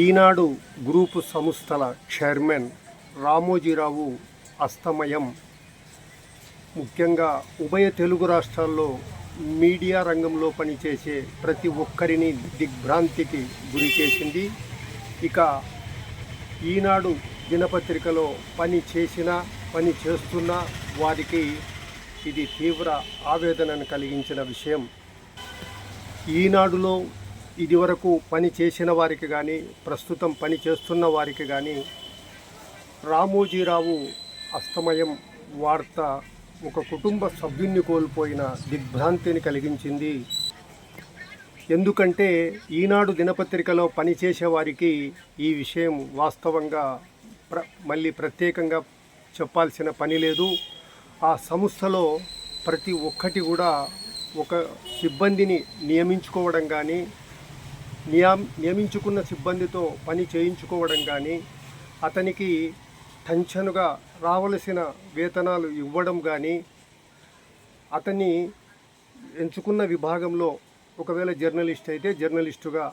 ఈనాడు group సంస్థల chairman Ramoji Rao అస్తమయం. ముఖ్యంగా ఉభయ తెలుగు రాష్ట్రాల్లో మీడియా రంగంలో పనిచేసే ప్రతి ఒక్కరిని దిగ్భ్రాంతికి గురి చేసింది. ఇక ఈనాడు దినపత్రికలో పని చేసిన పని చేస్తున్న వారికి ఇది తీవ్ర ఆవేదనను కలిగించిన విషయం. ఈనాడులో ఇదివరకు పని చేసిన వారికి కానీ ప్రస్తుతం పని చేస్తున్న వారికి కానీ రామోజీరావు అస్తమయం వార్త ఒక కుటుంబ సభ్యున్ని కోల్పోయిన దిగ్భ్రాంతిని కలిగించింది. ఎందుకంటే ఈనాడు దినపత్రికలో పనిచేసేవారికి ఈ విషయం వాస్తవంగా ప్ర మళ్ళీ ప్రత్యేకంగా చెప్పాల్సిన పని లేదు. ఆ సంస్థలో ప్రతి ఒక్కటి కూడా ఒక సిబ్బందిని నియమించుకోవడం కానీ నియమించుకున్న సిబ్బందితో పని చేయించుకోవడం కానీ అతనికి టెన్షన్గా రావలసిన వేతనాలు ఇవ్వడం కానీ అతన్ని ఎంచుకున్న విభాగంలో ఒకవేళ జర్నలిస్ట్ అయితే జర్నలిస్టుగా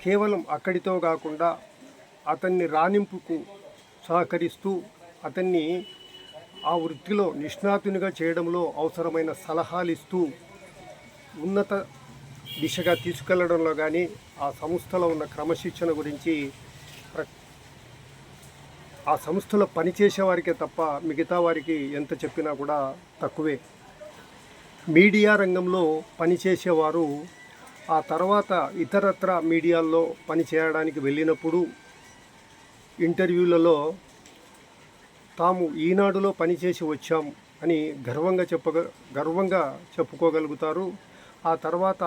కేవలం అక్కడితో కాకుండా అతన్ని రాణింపుకు సహకరిస్తూ అతన్ని ఆ వృత్తిలో నిష్ణాతునిగా చేయడంలో అవసరమైన సలహాలు ఇస్తూ ఉన్నత దిశగా తీసుకెళ్ళడంలో కానీ ఆ సంస్థలో ఉన్న క్రమశిక్షణ గురించి ప్ర ఆ సంస్థలో పనిచేసే వారికే తప్ప మిగతా వారికి ఎంత చెప్పినా కూడా తక్కువే. మీడియా రంగంలో పనిచేసేవారు ఆ తర్వాత ఇతరత్ర మీడియాల్లో పనిచేయడానికి వెళ్ళినప్పుడు ఇంటర్వ్యూలలో తాము ఈనాడులో పనిచేసి వచ్చాం అని గర్వంగా చెప్పగ గర్వంగా చెప్పుకోగలుగుతారు. ఆ తర్వాత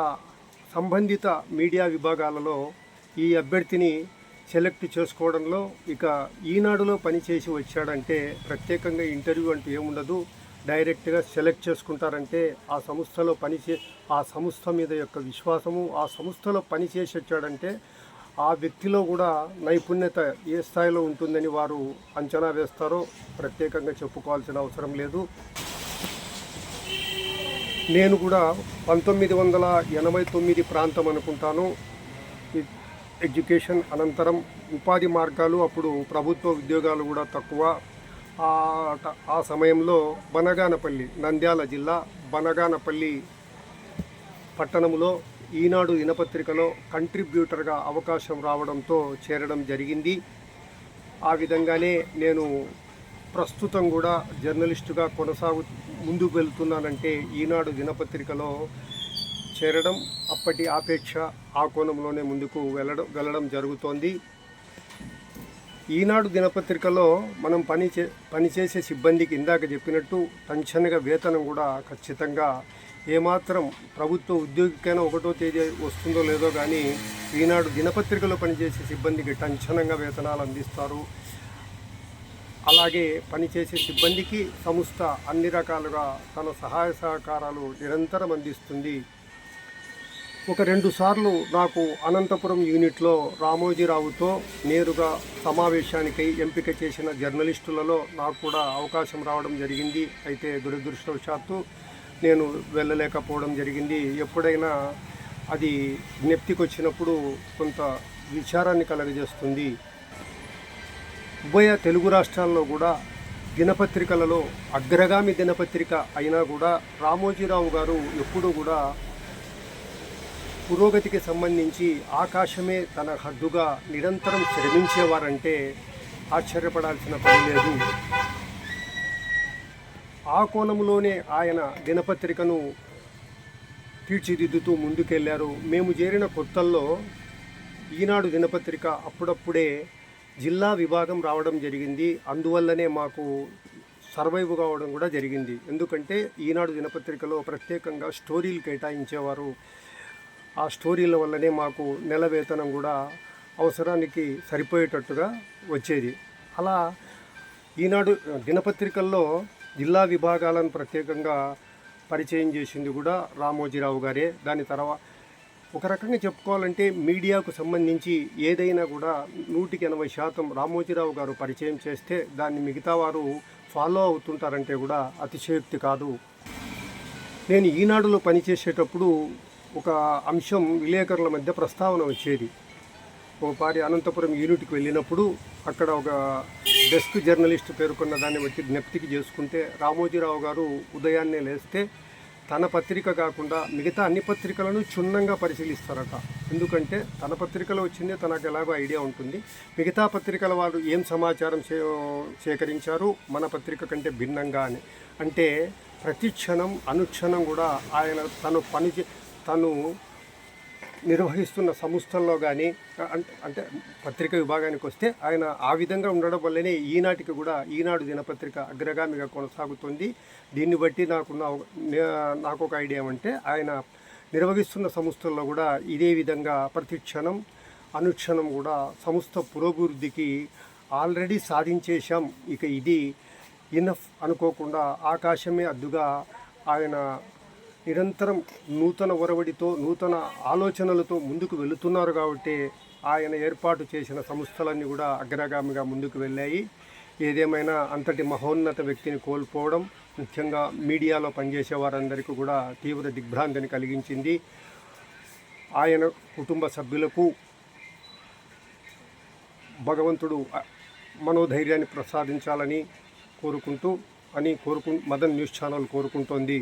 సంబంధిత మీడియా విభాగాలలో ఈ అభ్యర్థిని సెలెక్ట్ చేసుకోవడంలో ఇక ఈనాడులో పనిచేసి వచ్చాడంటే ప్రత్యేకంగా ఇంటర్వ్యూ అంటూ ఏముండదు. డైరెక్ట్గా సెలెక్ట్ చేసుకుంటారంటే ఆ సంస్థలో పనిచే ఆ సంస్థ మీద యొక్క విశ్వాసము ఆ సంస్థలో పనిచేసి వచ్చాడంటే ఆ వ్యక్తిలో కూడా నైపుణ్యత ఏ స్థాయిలో ఉంటుందని వారు అంచనా వేస్తారో ప్రత్యేకంగా చెప్పుకోవాల్సిన అవసరం లేదు. నేను కూడా పంతొమ్మిది వందల ఎనభై తొమ్మిది ప్రాంతం అనుకుంటాను. ఎడ్యుకేషన్ అనంతరం ఉపాధి మార్గాలు అప్పుడు ప్రభుత్వ ఉద్యోగాలు కూడా తక్కువ. ఆ ఆ సమయంలో బనగానపల్లి నంద్యాల జిల్లా బనగానపల్లి పట్టణంలో ఈనాడు దినపత్రికలో కంట్రిబ్యూటర్గా అవకాశం రావడంతో చేరడం జరిగింది. ఆ విధంగానే నేను ప్రస్తుతం కూడా జర్నలిస్టుగా కొనసాగు ముందుకు వెళ్తున్నానంటే ఈనాడు దినపత్రికలో చేరడం అప్పటి ఆపేక్ష ఆ కోణంలోనే ముందుకు వెళ్ళడం వెళ్ళడం జరుగుతోంది. ఈనాడు దినపత్రికలో మనం పని చే పనిచేసే సిబ్బందికి ఇందాక చెప్పినట్టు టెన్షన్గా వేతనం కూడా ఖచ్చితంగా ఏమాత్రం ప్రభుత్వ ఉద్యోగికైనా ఒకటో తేదీ వస్తుందో లేదో కానీ ఈనాడు దినపత్రికలో పనిచేసే సిబ్బందికి టంచనంగా వేతనాలు అందిస్తారు. అలాగే పనిచేసే సిబ్బందికి సంస్థ అన్ని రకాలుగా తన సహాయ సహకారాలు నిరంతరం అందిస్తుంది. ఒక రెండు సార్లు నాకు అనంతపురం యూనిట్లో రామోజీరావుతో నేరుగా సమావేశానికై ఎంపిక చేసిన జర్నలిస్టులలో నాకు కూడా అవకాశం రావడం జరిగింది. అయితే దురదృష్టవశాత్తు నేను వెళ్ళలేకపోవడం జరిగింది. ఎప్పుడైనా అది జ్ఞప్తికి వచ్చినప్పుడు కొంత విచారాన్ని కలగజేస్తుంది. ఉభయ తెలుగు రాష్ట్రాల్లో కూడా దినపత్రికలలో అగ్రగామి దినపత్రిక అయినా కూడా రామోజీరావు గారు ఎప్పుడూ కూడా పురోగతికి సంబంధించి ఆకాశమే తన హద్దుగా నిరంతరం శ్రమించేవారంటే ఆశ్చర్యపడాల్సిన పని లేదు. ఆ కోణంలోనే ఆయన దినపత్రికను తీర్చిదిద్దుతూ ముందుకెళ్ళారు. మేము చేరిన కొత్తల్లో ఈనాడు దినపత్రిక అప్పుడప్పుడే జిల్లా విభాగం రావడం జరిగింది. అందువల్లనే మాకు సర్వైవ్ కావడం కూడా జరిగింది. ఎందుకంటే ఈనాడు దినపత్రికలో ప్రత్యేకంగా స్టోరీలు కేటాయించేవారు. ఆ స్టోరీల వల్లనే మాకు నెల వేతనం కూడా అవసరానికి సరిపోయేటట్టుగా వచ్చేది. అలా ఈనాడు దినపత్రికల్లో జిల్లా విభాగాలను ప్రత్యేకంగా పరిచయం చేసింది కూడా రామోజీరావు గారే. దాని తర్వాత ఒక రకంగా చెప్పుకోవాలంటే మీడియాకు సంబంధించి ఏదైనా కూడా నూటికి ఎనభై శాతం రామోజీరావు గారు పరిచయం చేస్తే దాన్ని మిగతా వారు ఫాలో అవుతుంటారంటే కూడా అతిశయోక్తి కాదు. నేను ఈనాడులో పనిచేసేటప్పుడు ఒక అంశం విలేకరుల మధ్య ప్రస్తావన వచ్చేది. ఒకసారి అనంతపురం యూనిట్కి వెళ్ళినప్పుడు అక్కడ ఒక డెస్క్ జర్నలిస్ట్ పేర్కొన్న దాన్ని బట్టి జ్ఞప్తికి చేసుకుంటే రామోజీరావు గారు ఉదయాన్నే లేస్తే తన పత్రిక కాకుండా మిగతా అన్ని పత్రికలను క్షుణ్ణంగా పరిశీలిస్తారట. ఎందుకంటే తన పత్రికలో వచ్చిందే తనకు ఎలాగో ఐడియా ఉంటుంది. మిగతా పత్రికల వారు ఏం సమాచారం సే సేకరించారు? మన పత్రిక కంటే భిన్నంగా అని. అంటే ప్రతి క్షణం అనుక్షణం కూడా ఆయన తను పని చే- తను నిర్వహిస్తున్న సంస్థల్లో కానీ అంటే పత్రిక విభాగానికి వస్తే ఆయన ఆ విధంగా ఉండడం వల్లనే ఈనాటికి కూడా ఈనాడు దినపత్రిక అగ్రగామిగా కొనసాగుతుంది. దీన్ని బట్టి నాకున్న నాకు ఒక ఐడియా అంటే ఆయన నిర్వహిస్తున్న సంస్థల్లో కూడా ఇదే విధంగా ప్రతిక్షణం అనుక్షణం కూడా సంస్థ పురోభివృద్ధికి ఆల్రెడీ సాధించేశాం. ఇక ఇది ఇనఫ్ అనుకోకుండా ఆకాశమే అద్దుగా ఆయన నిరంతరం నూతన ఒరవడితో నూతన ఆలోచనలతో ముందుకు వెళుతున్నారు కాబట్టి ఆయన ఏర్పాటు చేసిన సంస్థలన్నీ కూడా అగ్రగామిగా ముందుకు వెళ్ళాయి. ఏదేమైనా అంతటి మహోన్నత వ్యక్తిని కోల్పోవడం ముఖ్యంగా మీడియాలో పనిచేసే వారందరికీ కూడా తీవ్ర దిగ్భ్రాంతిని కలిగించింది. ఆయన కుటుంబ సభ్యులకు భగవంతుడు మనోధైర్యాన్ని ప్రసాదించాలని కోరుకుంటూ అని కోరుకు మదన్ న్యూస్ ఛానల్ కోరుకుంటోంది.